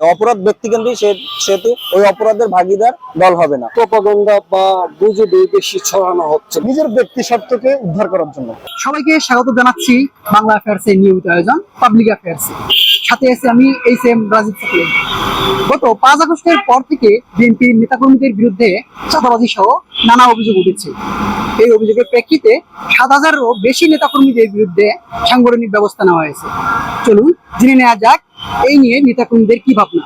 অপরাধ ব্যক্তিকেন্দ্রিক সে- সেহেতু ওই অপরাধের ভাগিদার দল হবে না। প্রপাগন্ডা বা গুজবে বেশি ছড়ানো হচ্ছে নিজের ব্যক্তি স্বার্থকে উদ্ধার করার জন্য। সবাইকে স্বাগত জানাচ্ছি বাংলা অ্যাফেয়ার্স এর নিয়মিত আয়োজন পাবলিক অ্যাফেয়ার্স সাথে আছে আমি এইচ এম রাজীব সাকিব গত পাঁচ আগস্টের পর থেকে বিএনপির নেতাকর্মীদের বিরুদ্ধে চাঁদাবাজি সহ নানা অভিযোগ উঠেছে। এই অভিযোগের প্রেক্ষিতে সাত হাজারেরও বেশি নেতাকর্মীদের বিরুদ্ধে সাংগঠনিক ব্যবস্থা নেওয়া হয়েছে। চলুন জেনে নেওয়া যাক, এই নিয়ে নেতাকর্মীদের কি ভাবনা?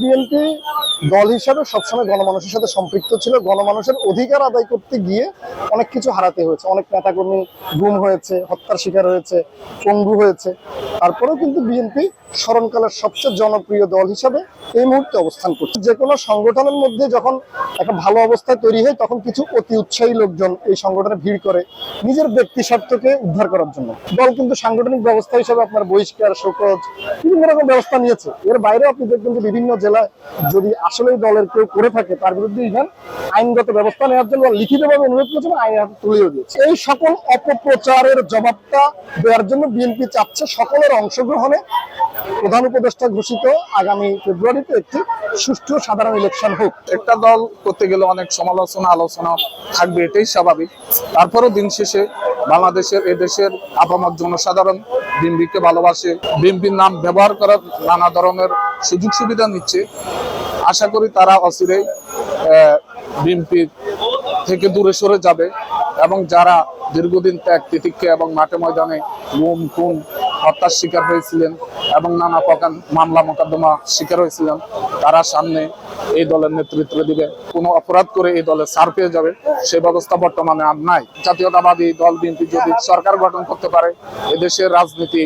বিএনপি দল হিসাবে সবসময় গণমানুষের সাথে সম্পৃক্ত ছিল। গণমানুষের অধিকার আদায় করতে গিয়ে অনেক কিছু হারাতে হয়েছে। অনেক নেতাকর্মী গুম হয়েছে, হত্যার শিকার হয়েছে, পঙ্গু হয়েছে। তারপরেও কিন্তু বিএনপি স্মরণকালের সবচেয়ে জনপ্রিয় দল হিসাবে এই মুহূর্তে অবস্থান করছে। যে কোনো সংগঠনের মধ্যে যখন একটা ভালো অবস্থায় তৈরি হয়, তখন কিছু অতি উৎসাহী লোকজন এই সংগঠনে ভিড় করে নিজের ব্যক্তি স্বার্থকে উদ্ধার করার জন্য। দল কিন্তু সাংগঠনিক ব্যবস্থা হিসেবে আপনার বহিষ্কার, শোকজ, বিভিন্ন রকম ব্যবস্থা নিয়েছে। এর বাইরেও আপনি দেখবেন যে বিভিন্ন জেলায় যদি আসলেই দলের কেউ করে থাকে, তার বিরুদ্ধে ইভেন আইনগত ব্যবস্থা নেওয়ার জন্য লিখিতভাবে অনুরোধ করেছেন আইন হাতে তুলেও দিয়েছে। এই সকল অপপ্রচারের জবাবটা দেওয়ার জন্য বিএনপি চাচ্ছে সকলের অংশগ্রহণে। প্রধান উপদেষ্টা ঘোষিত, আগামী ফেব্রুয়ারিতে একটি সুষ্ঠু সাধারণ ইলেকশন হোক। একটা দল করতে গেলে অনেক সমালোচনা, আলোচনা থাকবে, এটাই স্বাভাবিক। তারপরও দিন শেষে বাংলাদেশের এদেশের আপামত জনসাধারণ বিএনপিকে ভালোবাসে। বিএনপির নাম ব্যবহার করার নানা ধরনের সুযোগ সুবিধা নিচ্ছে। আশা করি তারা অচিরেই বিএনপি থেকে দূরে সরে যাবে এবং যারা দীর্ঘদিন ত্যাগ, তিতিক্ষে এবং মাঠে ময়দানে গুম, খুন, হত্যার শিকার হয়েছিলেন এবং নানা প্রকার মামলা, মোকদ্দমা শিকার হয়েছিলেন, তারা সামনে এই দলের নেতৃত্ব দিবে। কোনো অপরাধ করে এই দলে ছাড় পেয়ে যাবে সেই ব্যবস্থা বর্তমানে আর নাই। জাতীয়তাবাদী দল বিএনপি যদি সরকার গঠন করতে পারে, এদেশের রাজনীতি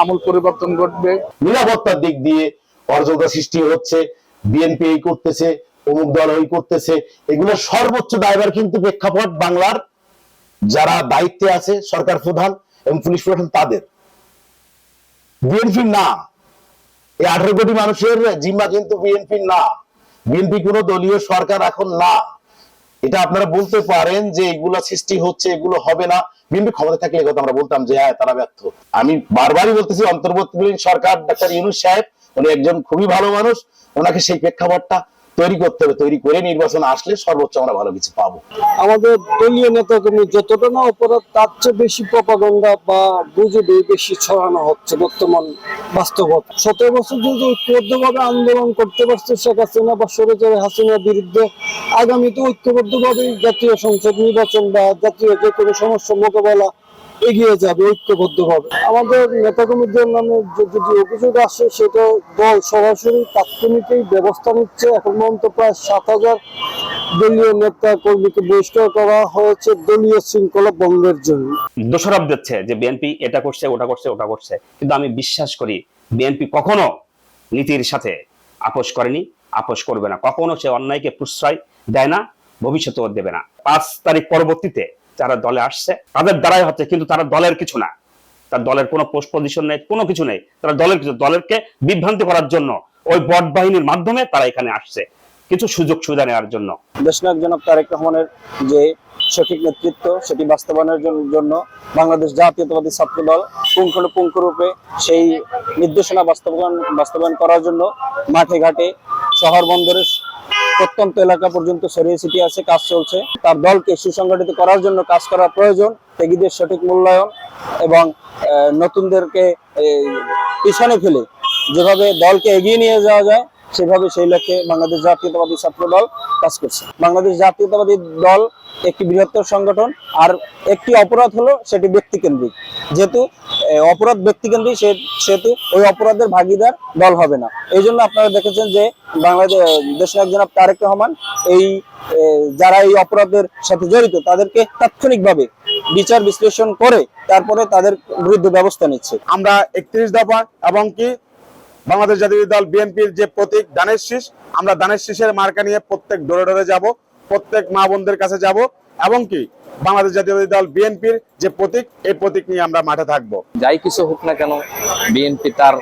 আমূল পরিবর্তন ঘটবে। নিরাপত্তার দিক দিয়ে অরাজকতা সৃষ্টি হচ্ছে। বিএনপি এই করতেছে, অমুক দল ওই করতেছে, এগুলো সর্বোচ্চ দায়ভার কিন্তু প্রেক্ষাপট বাংলার যারা দায়িত্বে আছে, সরকার প্রধান এবং পুলিশ প্রধান তাদের। বিএনপি না। এই আঠারো কোটি মানুষের জিম্মা কিন্তু বিএনপি না। বিএনপি কোনো দলীয় সরকার এখন না। এটা আপনারা বলতে পারেন যে এগুলা সৃষ্টি হচ্ছে, এগুলো হবে না। বিএনপি ক্ষমতা থাকলে কথা আমরা বলতাম যে হ্যাঁ তারা ব্যর্থ। আমি বারবারই বলতেছি, অন্তর্বর্তীকালীন সরকার ডাক্তার ইউনুস সাহেব উনি একজন খুবই ভালো মানুষ, ওনাকে সেই প্রেক্ষাপটটা তৈরি করতে হবে, তৈরি করে নির্বাচন আসলে সর্বোচ্চ আমরা ভালো কিছু পাবো। আমাদের দলীয় নেতাকর্মী যতটা না অপরাধ, তার চেয়ে বেশি প্রপাগন্ডা বা গুজবে বেশি ছড়ানো হচ্ছে বর্তমান বাস্তবতা। সতেরো বছর যদি ঐক্যবদ্ধভাবে আন্দোলন করতে পারছে শেখ হাসিনা বা সরেজরে হাসিনার বিরুদ্ধে, আগামীতে ঐক্যবদ্ধভাবে জাতীয় সংসদ নির্বাচন বা জাতীয় যে কোনো সমস্যা মোকাবেলা এগিয়ে যাবে, ঐক্যবদ্ধভাবে। আমাদের নেতাকর্মীদের নামে যদি অভিযোগ আসে, সেটা দল সরাসরি তাৎক্ষণিকই ব্যবস্থা নিচ্ছে। এখন পর্যন্ত প্রায় সাত হাজার দলীয় নেতা কর্মীকে বহিষ্কার করা হয়েছে দলীয় শৃঙ্খলা ভঙ্গের জন্য। দোষারোপ দিচ্ছে যে বিএনপি এটা করছে, ওটা করছে ওটা করছে। কিন্তু আমি বিশ্বাস করি, বিএনপি কখনো নীতির সাথে আপোষ করেনি, আপোষ করবে না। কখনো সে অন্যায়কে প্রশ্রয় দেয় না, ভবিষ্যতেও দেবে না। পাঁচ তারিখ পরবর্তীতে যারা দলে আসছে, তাদের দ্বারাই হচ্ছে, কিন্তু তারা দলের কিছু না। তার দলের কোনো পোস্ট পজিশন নেই, কোনো কিছু নেই। তারা দলের কিছু, দলেরকে বিভ্রান্তি করার জন্য ওই বট বাহিনীর মাধ্যমে তারা এখানে আসছে। কিছু সুযোগ সুবিধা নেওয়ার জন্য। দেশনায়ক জনাব তারেক রহমানের যে সঠিক নেতৃত্ব, সেটি বাস্তবায়নের জন্য বাংলাদেশ জাতীয়তাবাদী ছাত্র দল পুঙ্খানুপুঙ্খরূপে সেই নির্দেশনা বাস্তবায়ন বাস্তবায়ন করার জন্য মাঠে ঘাটে শহর বন্দরের প্রত্যন্ত এলাকা পর্যন্ত ছড়িয়ে ছিটিয়ে আছে, কাজ চলছে। তার দলকে সুসংগঠিত করার জন্য কাজ করা প্রয়োজন, ত্যাগীদের সঠিক মূল্যায়ন এবং নতুনদেরকে পিছনে ফেলে যেভাবে দলকে এগিয়ে নিয়ে যাওয়া যায় সেভাবে সেই লক্ষ্যে বাংলাদেশ জাতীয়তাবাদী ছাত্র দল কাজ করছে। বাংলাদেশ জাতীয়তাবাদী দল একটি বৃহত্তর সংগঠন আর একটি অপরাধ হলো সেটি ব্যক্তিকেন্দ্রিক। যেহেতু অপরাধ ব্যক্তিকেন্দ্রিক সেহেতু ওই অপরাধের ভাগিদার দল হবে না। এই জন্য আপনারা দেখেছেন যে বাংলাদেশ, দেশের একজন তারেক রহমান এই যারা এই অপরাধের সাথে জড়িত, তাদেরকে তাৎক্ষণিকভাবে বিচার বিশ্লেষণ করে তারপরে তাদের বিরুদ্ধে ব্যবস্থা নিচ্ছে। আমরা একত্রিশ দফা এবং কি বাংলাদেশ জাতীয় দল বিএনপির যে প্রতীক দানের শীষ, আমরা দানের শীষের মার্কা নিয়ে প্রত্যেক ডোরে ডোরে যাব, প্রত্যেক মা বোনদের কাছে যাব, এবং কি বাংলাদেশ জাতীয় দল বিএনপির যে প্রতীক, এই প্রতীক নিয়ে আমরা মাঠে থাকব। যাই কিছু হোক না কেন, বিএনপি তার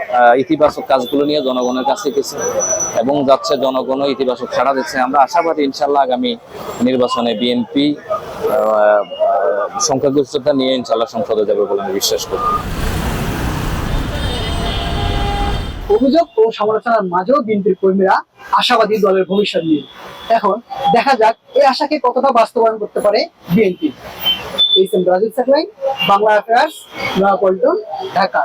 ইতিবাচক কাজগুলো নিয়ে জনগণের কাছে গেছে, এবং যাচ্ছে জনগণও ইতিবাচক সাড়া দিচ্ছে। আমরা আশাবাদী ইনশাল্লাহ আগামী নির্বাচনে বিএনপি সংখ্যাগরিষ্ঠতা নিয়ে ইনশাল্লাহ সংসদে যাবে বলে আমি বিশ্বাস করি। অভিযোগ ও সমালোচনার মাঝেও বিএনপির কর্মীরা আশাবাদী দলের ভবিষ্যৎ নিয়ে। এখন দেখা যাক এই আশাকে কতটা বাস্তবায়ন করতে পারে বিএনপি। এই same Brazil satellite Bangla affairs Naya Dhaka.